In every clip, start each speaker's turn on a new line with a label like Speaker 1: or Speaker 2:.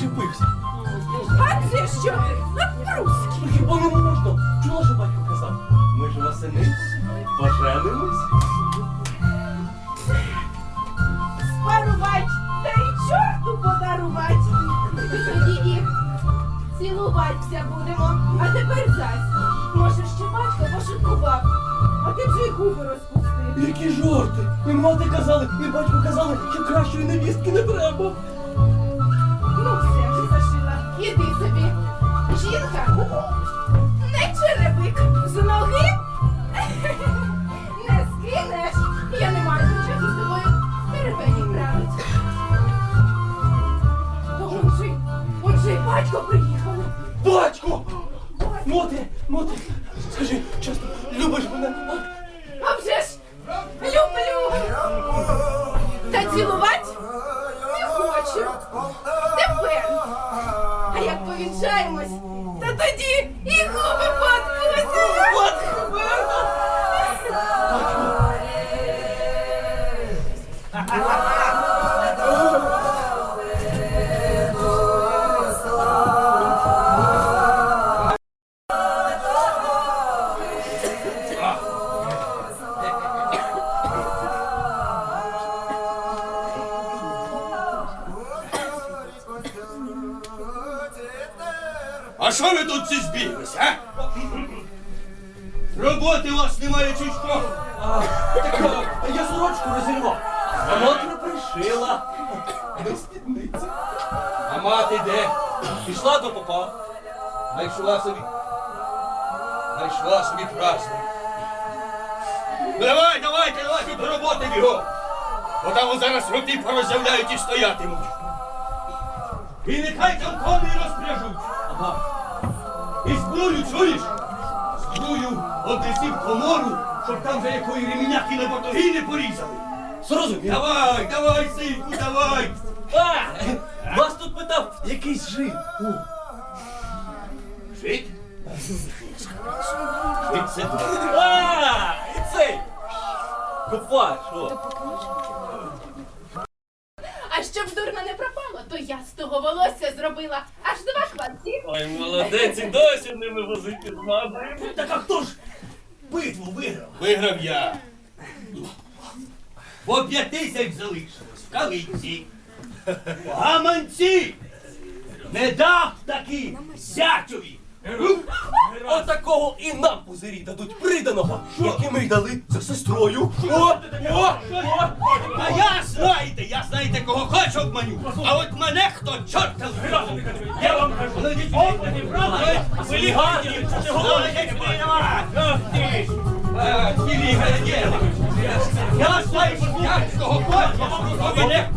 Speaker 1: За зачепився.
Speaker 2: А це що? Напруський.
Speaker 1: Ну хіба не можна? Чула, що батько казав? Ми ж восени поженимось.
Speaker 2: Спарувать, та й чорту подарувать. Тоді їх цілуватися будемо. А тепер зась. Може, ще батько пошуткував, а ти вже й губи розпустив.
Speaker 1: Які жорти! І мати казали, і батько казали, що кращої невістки не треба.
Speaker 2: Іди собі. Жінка не черевик з ноги. Не скинеш. Я не маю часу з тобою теревені править. То он же, он же й батько приїхав.
Speaker 1: Батько! Моти, моти, скажи чесно, любиш мене? А
Speaker 2: вже ж люблю. Та цілувати то
Speaker 3: А що ви тут всі збіглись, а? Роботи у вас немає що?
Speaker 1: Так я сорочку розірвав. А Мотра пришила. Без спідниці.
Speaker 3: А мати де?
Speaker 1: Пішла до попа.
Speaker 3: Знайшла собі. Знайшла собі праздник. Ну давай, давайте, давайте до роботи бігом. Бо там зараз роти порозявляють і стоятимуть. І нехай там коней розпряжуть.
Speaker 1: Ага.
Speaker 3: Зброю, чуєш? Зброю однеси в комору, щоб там вже якої реміняки на батоги не порізали.
Speaker 1: Зрозумів.
Speaker 3: Давай, давай, синку, давай.
Speaker 1: А, вас тут питав якийсь жив. О,
Speaker 3: Жит? Жит це
Speaker 1: А, і цей. Копаш, о.
Speaker 2: А щоб дурно не то я з того волосся зробила аж два хванці.
Speaker 1: Ой, молодець, і досі ними возити згадуємо.
Speaker 3: Так а хто ж битву виграв? Виграв я. По п'ять тисяч залишилось в калиці. В Гаманці! Не дав таки зятьові!
Speaker 1: Отакого і нам пузирі дадуть приданого, який ми й дали за сестрою. О, о,
Speaker 3: знаєте, обманю. А от мене хто чорта зграв. Я вам кажу,
Speaker 1: Ви гарні, це говорите.
Speaker 3: Я знаю, я з того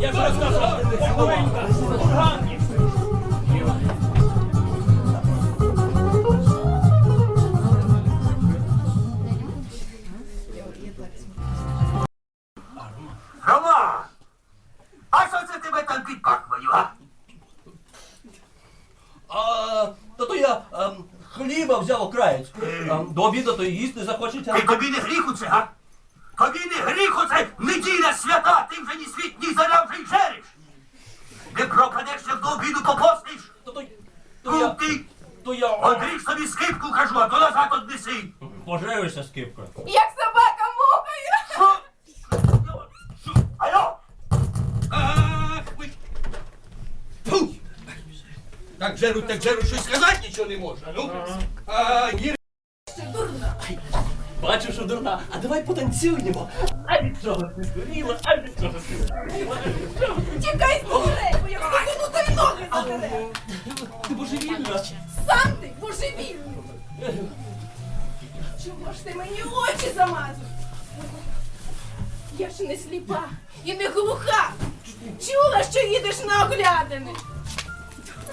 Speaker 1: Я ж розказав.
Speaker 4: Там підпахує, а?
Speaker 1: А, то то я ем, хліба взяв окраєць. Ем, До обіду то й їсти захочеться.
Speaker 4: Ти тобі не гріху це, а? Тобі не гріху це неділя свята, ти вже ні світ, ні заря вже й жереш. Не пропадеш, як до обіду попостиш.
Speaker 1: То, то, то я,
Speaker 4: ти,
Speaker 1: то я
Speaker 4: одріж собі скипку, кажу, а то назад однеси.
Speaker 1: поживишся скипкою.
Speaker 2: Як собака мовкає.
Speaker 4: Що? Алло?
Speaker 3: Ах, ви... Фу! Так жеруть, так жеруть, щось сказати нічого не можна, ну. А, Ір...
Speaker 1: Бачу, що дурна. А давай потанцюємо. А від чого ти здуріла, а від чого ти здуріла, а від чого ти
Speaker 2: Тікай з бо як стукну, то ноги задере.
Speaker 1: Ти божевільна.
Speaker 2: Сам ти божевільний. Чому ж ти мені очі замазав? Я ж не сліпа і не глуха. Чула, що їдеш на оглядини.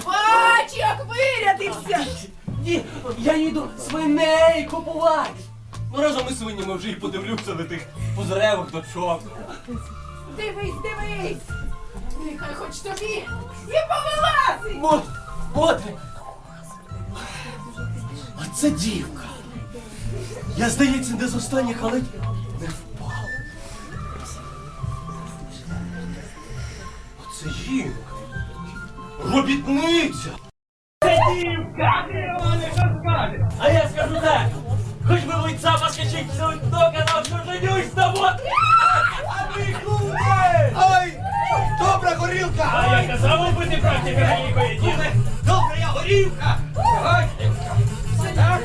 Speaker 2: Бач, як вирядився.
Speaker 1: Ні, я їду свиней купувати. Ну разом із свинями вже й подивлюся на тих позревих дочок.
Speaker 2: Дивись, дивись. Нехай хоч тобі і повилазить.
Speaker 1: Мот, Мотре. А це дівка. Я, здається, не з останніх, але не впав. Оце жінка.
Speaker 3: Робітниця.
Speaker 5: А я скажу так, хоч би ви цапа все одно канал, що женюсь на вот. А ви куме!
Speaker 3: Ай! Добра горілка!
Speaker 5: А я казав убити практика ніякої діли.
Speaker 3: Добра я горілка! Давай! Так?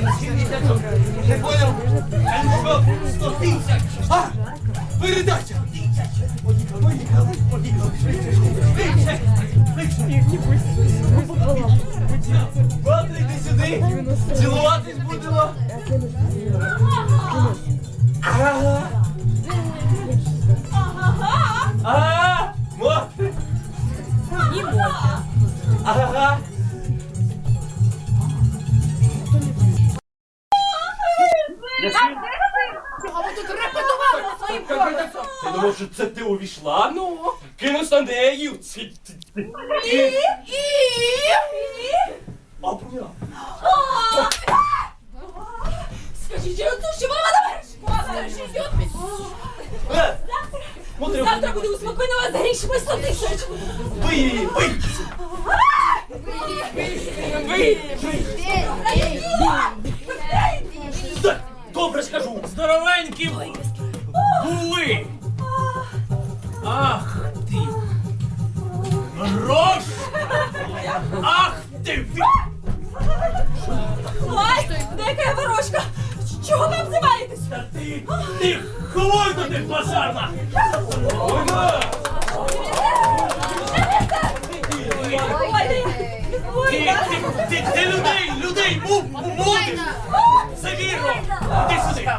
Speaker 1: Не
Speaker 3: понял? Сто тисяч! А! Передача! Поїхали!
Speaker 5: Сюди! Цілуватись будемо! Ага! Думав, що це ти увійшла? Ну? Кинусь на нею! Ці- ці- ці-
Speaker 6: І, і, і.
Speaker 5: А.
Speaker 6: Скажіть, я тут, що мама давай. Скажіть, йдет.
Speaker 5: Е! Мотри,
Speaker 6: Завтра буде у спокійного за грішми 100 тисяч.
Speaker 5: бий її, бий! Добре скажу! Здоровенькі були! Ти!
Speaker 6: Ой, яка ворожка. Чого ви обзиваєтесь?
Speaker 5: Та ти! Ти хвойно ти!
Speaker 6: Ой,
Speaker 5: Ти, ти, ти, ти людей, людей, мов, мовиш! Це вірно! Ти сюди!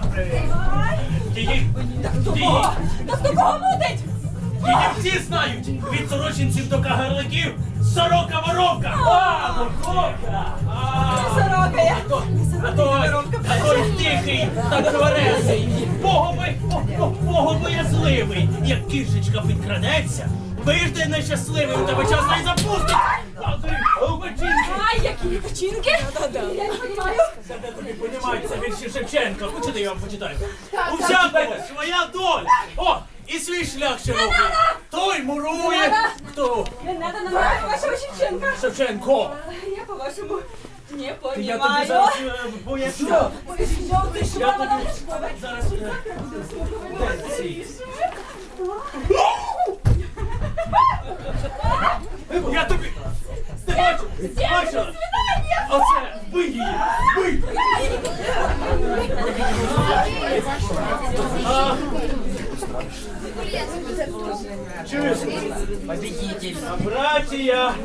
Speaker 5: Ти їх,
Speaker 6: Та хто кого мутить?
Speaker 5: Її всі знають! Від сорочинців до кагарликів сорока воровка! А, воровка! А,
Speaker 6: Сорока я.
Speaker 5: а той, а той тихий та тверезий, богоби, богобоязливий, як кішечка підкрадеться, вижде нещасливим тебе час не запустить! Падай!
Speaker 6: Ай, які печінки. Я не розумію.
Speaker 5: Це де тобі понімають, це вірші Шевченка. Хочете, я вам почитаю? У всякого своя доля. О, і свій шлях широкий. Той мурує. Хто?
Speaker 6: Не надо на мене вашого Шевченка.
Speaker 5: Шевченко.
Speaker 6: Я по-вашому не
Speaker 5: Я
Speaker 6: понимаю.
Speaker 5: тобі зараз е, поясню.
Speaker 6: Що ти, що
Speaker 5: Я
Speaker 6: мама
Speaker 5: тобі зараз. е, ці? Я тобі. Ти бачиш? Бачила? Оце, бий її, бий! А, Чуєш? А братія,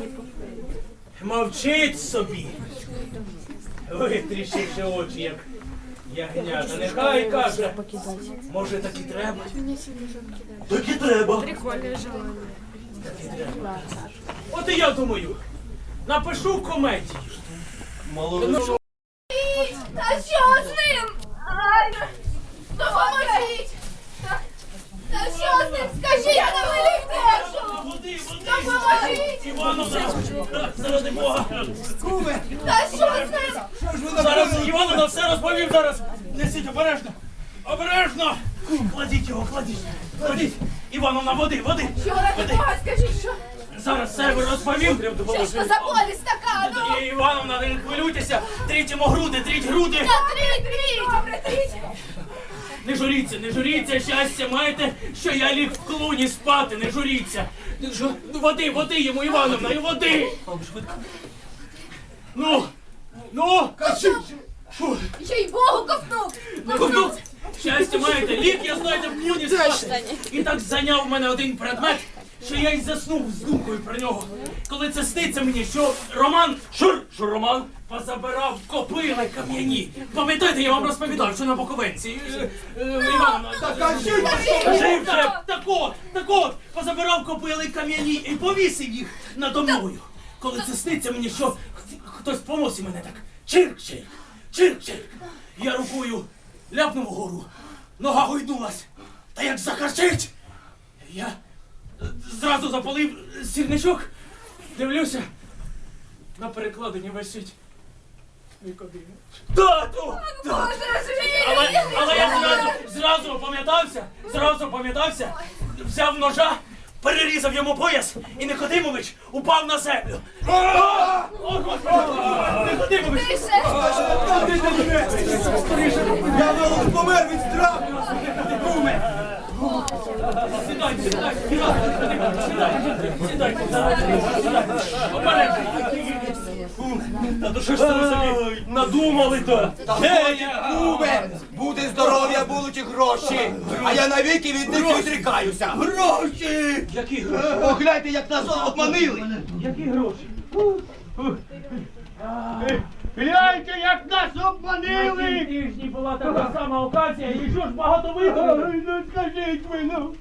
Speaker 5: мовчить собі. Витріщивши очі, як ягнята. Нехай каже. Може так і треба? Так і треба.
Speaker 7: Прикольное желание.
Speaker 5: От і я думаю, напишу комедію.
Speaker 6: Та що з ним? Допоможіть! Що ним? Скажіть!
Speaker 5: Води, води!
Speaker 6: Допоможіть!
Speaker 5: Івановна! Заради Бога!
Speaker 6: Та що з ним?
Speaker 5: Зараз Івановна все розповім зараз! Несіть обережно! Обережно! Кладіть його, кладіть! Кладіть! Івановна, води, води!
Speaker 6: Що ради Бога, скажіть, що?
Speaker 5: Зараз все розповім!
Speaker 6: Що ж то за болість така, ну?
Speaker 5: І, Івановна, не хвилюйтеся! Тріть йому груди, тріть груди!
Speaker 6: Та тріть, тріть! Добре, тріть!
Speaker 5: Не журіться, не журіться, щастя маєте, що я ліг в клуні спати, не журіться. Жу- Води, води йому, Івановна, і води. Ну, ну, Фу,
Speaker 6: Ще й Богу ковтнув!
Speaker 5: не ковтув. Щастя маєте, ліг, я знаєте, в клуні спати. І так зайняв мене один предмет, що я й заснув з думкою про нього. Коли це сниться мені, що Роман, шур, що Роман позабирав копили кам'яні. Пам'ятаєте, я вам розповідав, що на Боковенці. Е, е, Івановна, так,
Speaker 6: Скажіть!
Speaker 5: Жив же, так от, так от, позабирав копили кам'яні і повісив їх надо мною. Коли це сниться мені, що х- хтось по носі мене так чирк-чирк, чирк-чирк. Я рукою ляпнув вгору, нога гойнулась, та як закарчить. Я е, зразу запалив сірничок, дивлюся, на перекладині висить. Тату! Тату!
Speaker 6: Боже
Speaker 5: Але, але я зразу, зразу опам'ятався, зразу опам'ятався, взяв ножа, перерізав йому пояс, і Никодимович упав на землю. А! О, Господи! Никодимович!
Speaker 6: Тише!
Speaker 3: Я волос помер від страху.
Speaker 5: Куме! Сідайте, сідайте, сідайте, сідайте, сідайте, сідайте, сідайте. Обережно. Куме, Та то що ж це ви собі надумали-то?
Speaker 3: Куме, буде здоров'я, будуть і гроші. А я навіки від них відрікаюся. Гроші!
Speaker 5: Які гроші?
Speaker 3: Погляньте, як нас обманили.
Speaker 5: Які гроші?
Speaker 3: Гляньте, як нас
Speaker 5: На
Speaker 3: обманили.
Speaker 5: цій тижні була така сама окація, і що ж багато виграли?
Speaker 3: Ну скажіть ви, ну.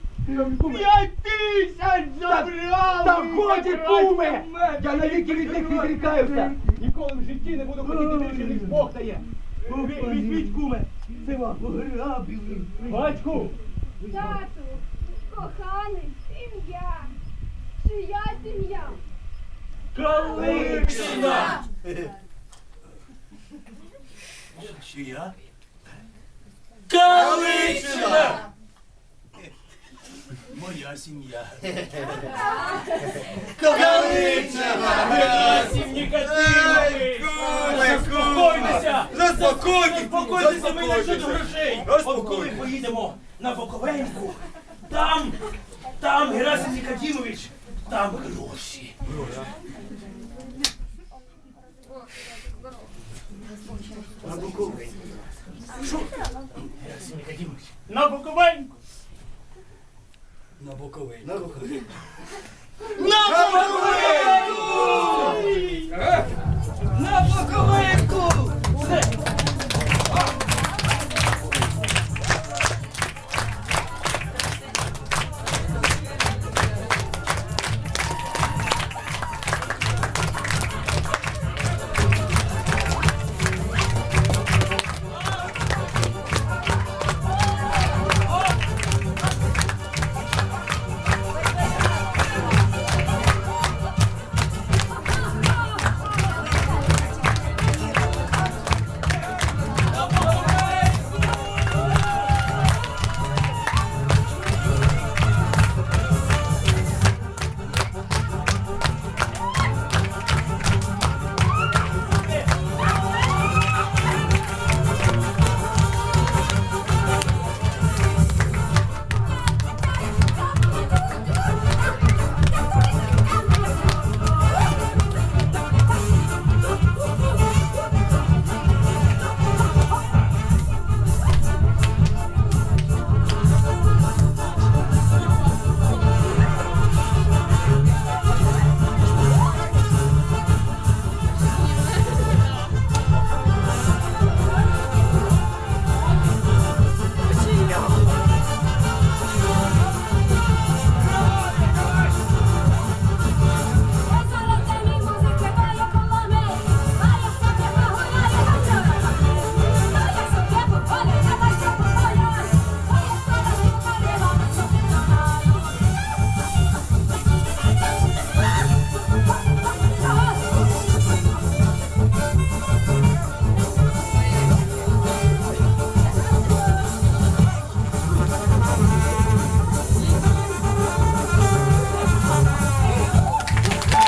Speaker 3: П'ять тисяч забрали!
Speaker 1: Та годі, куме!
Speaker 3: Я навіки від них відрікаюся!
Speaker 1: Ніколи в житті не буду хотіти більше, ніж Бог дає. Візьміть, куме. Це вам пограбили.
Speaker 5: Батьку!
Speaker 7: Тату, коханий, сім'я. Чия сім'я?
Speaker 5: Каликшина!
Speaker 3: Чия?
Speaker 5: Каликшина!
Speaker 3: Моя сім'я.
Speaker 5: Каликшина! Герасим Нікодимович! Заспокойтеся!
Speaker 3: Заспокойтесь!
Speaker 5: Заспокойтеся, ми не грошей! От коли поїдемо на Боковеньку, там, там Герасим Нікодимович, там гроші. На Буковеньку. Що? Герасим Нікодимович, на Буковеньку.
Speaker 3: На боковий.
Speaker 5: На
Speaker 3: На боковий!